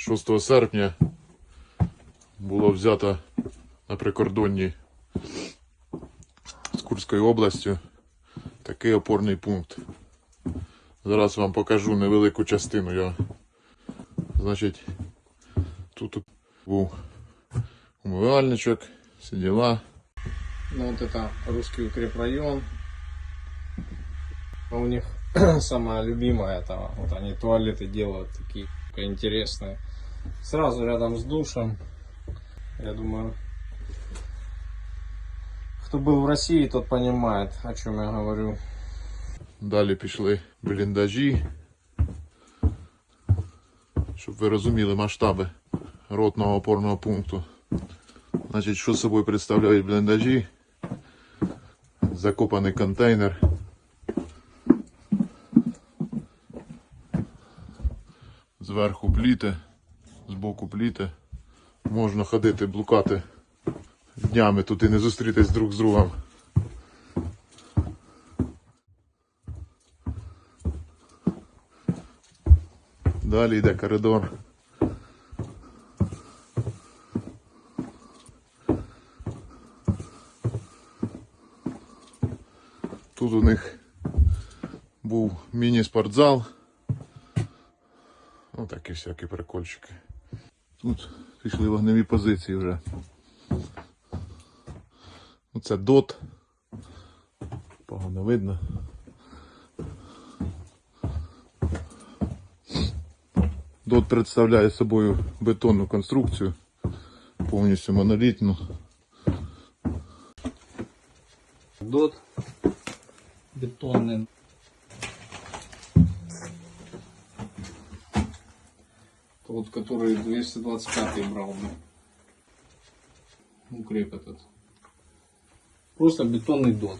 6 серпня було взято на прикордонні з Курською областю такий опорний пункт. Зараз вам покажу невелику частину його. Значить, тут був умивальничок, всі діла. Ну вот это русский укрепрайон. А У них самое любимое это вот они туалеты делают такие интересные. Сразу рядом с душем. Я думаю, кто был в России, тот понимает, о чем я говорю. Далі пішли бліндажі. Щоб ви розуміли масштаби ротного опорного пункту. Значить, що собою представляють бліндажі? Закопаний контейнер. Зверху пліти, збоку пліти. Можна ходити, блукати днями тут і не зустрітись друг з другом. Далі йде коридор. Тут у них був міні-спортзал. Ну такі всякі прикольчики. Тут пішли вогневі позиції вже. Ну, Це дот. Погано видно. Дот представляє собою бетонну конструкцію, повністю монолітну. Дот бетонный. Тот, который 225 брал. Укреп этот. Просто бетонный дот.